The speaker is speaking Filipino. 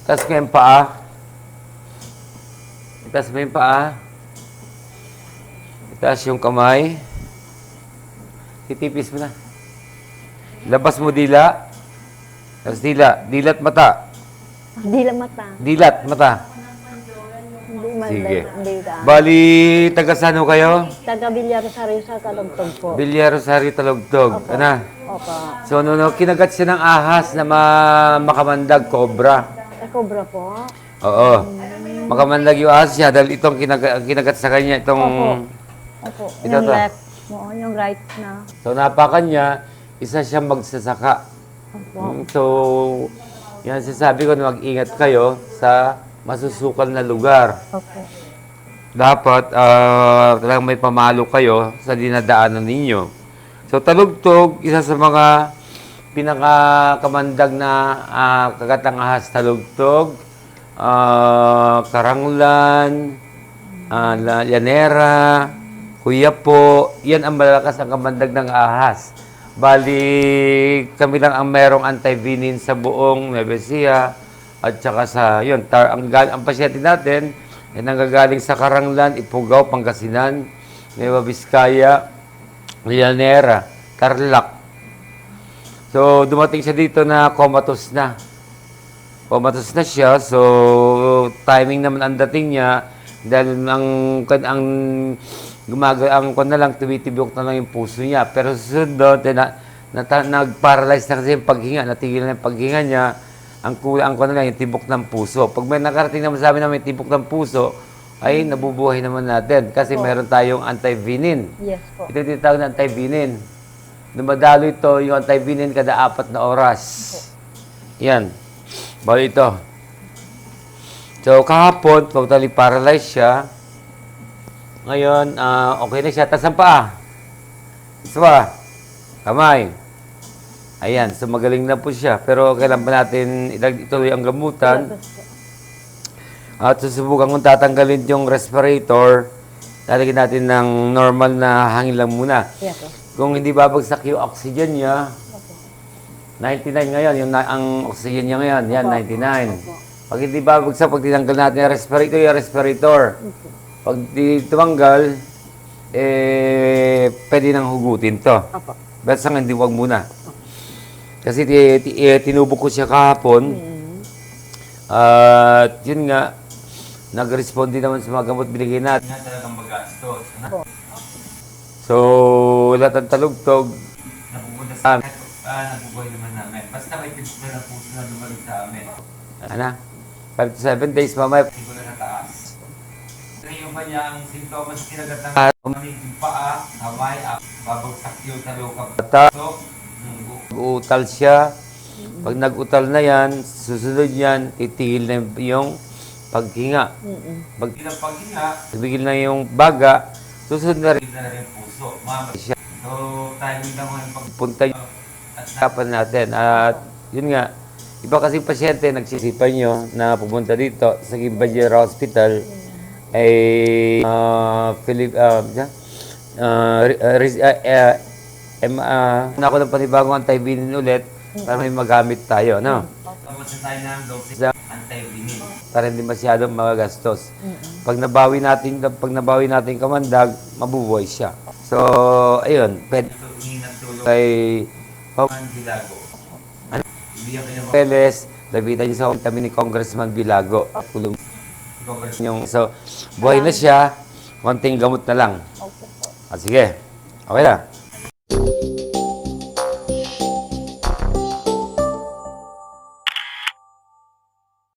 Itaas mo yung paa. Itaas mo yung paa. Itaas yung kamay. Titipis mo na. Labas mo dila. Tapos dila. Dilat mata. Lang mata. Dilat mata. Sige. Bali, taga saan ho kayo? Taga Bilyar Rosario sa Kalugtog po. Bilyar Rosario Talugtog. Opo. Ano? Opo. So, no, no, kinagat siya ng ahas na ma- makamandag, cobra. Cobra po. Oo. Makamandag yung ahas niya dahil itong kinagat, kinagat sa kanya, itong... Opo. Ito yung to. left mo, yung right na. So, napakan niya, isa siyang magsasaka. Opo. Mm, So, yan sasabi ko na mag-ingat kayo sa masusukal na lugar. Opo. Dapat ah, talagang may pamalo kayo sa dinadaanan ninyo. So, talugtog, isa sa mga pinakakamandag na ah, kagatang ahas talugtog, ah, karanglan, ah, la- llanera, kuyapo, yan ang malakas ang kamandag ng ahas. Bali, kami lang ang merong anti-venin sa buong Nueva Ecija at saka sa, yun, tar, ang, ang pasyente natin ay nanggagaling sa Karanglan, Ipugaw, Pangasinan, Nueva Vizcaya, Llanera, Tarlac. So, dumating siya dito na comatose na. Comatose na siya, so timing naman ang dating niya dahil ang ang gumaga ang kon na lang tumitibok na lang yung puso niya. Pero susunod doon, tina- nata- nag-paralyze na kasi yung paghinga, natigil na yung paghinga niya. Ang kulang ang kon na lang yung tibok ng puso. Pag may nakarating naman sa amin na may tibok ng puso, ay nabubuhay naman natin kasi meron tayong anti-venin. Yes po. Ito yung tinatawag na anti-venin. Dumadalo ito yung anti-venin kada apat na oras. Yan. Bali ito. So, kahapon, totally paralyzed siya. Ngayon, ah, okay na siya. Tapos ang paa. Isa Kamay. Ayan, so magaling na po siya. Pero kailan pa natin ituloy ang gamutan. At susubukan kong tatanggalin yung respirator. Lalagyan natin ng normal na hangin lang muna. Po. Kung hindi babagsak yung oxygen niya, 99 ngayon, yung na, ang oxygen niya ngayon, yan, 99. Pag hindi babagsak, pag tinanggal natin yung respirator, yung respirator. Pag di tumanggal, eh, pwede nang hugutin to. Opo. Basta nga hindi wag muna. Kasi ti- ti- eh, tinubok ko siya kahapon. At yun nga, nag-respond din naman sa mga gamot binigay natin. Nga talagang magastos. So, lahat ng talugtog, napupunta sa amin. Ah, nabubuhay naman namin. Basta may tips na puso na lumalik sa amin. Ano? 5 to 7 days, mamaya. Siguro na taas. Ano yung kanya ang sintomas kinagat ng kamig yung paa, kamay, ah, babagsak yung talukap. So, utal siya. Pag nag-utal na yan, susunod yan, titigil na yung paghinga. Mm-mm. Pag ng paghinga, tumigil na yung baga, susunod na rin na rin puso. Mama siya. So, timing lang yung pagpunta nyo at kapan natin. At yun nga, iba kasi pasyente, nagsisipan nyo na pumunta dito sa Gimbajera Hospital, ay uh, Philip, uh, uh, uh, uh, em, uh, na ako ng panibagong anti-venin ulit para may magamit tayo, no? Tapos na tayo ng dosage para hindi masyadong magagastos. Pag nabawi natin, pag nabawi natin kamandag, mabubuhay siya. So, ayun, pwede kay Congressman Bilago. Ano? Peles, labitan niyo sa kami ni Congressman Bilago. Kulong yung so buhay na siya, konting gamot na lang. Ah, sige. Okay na.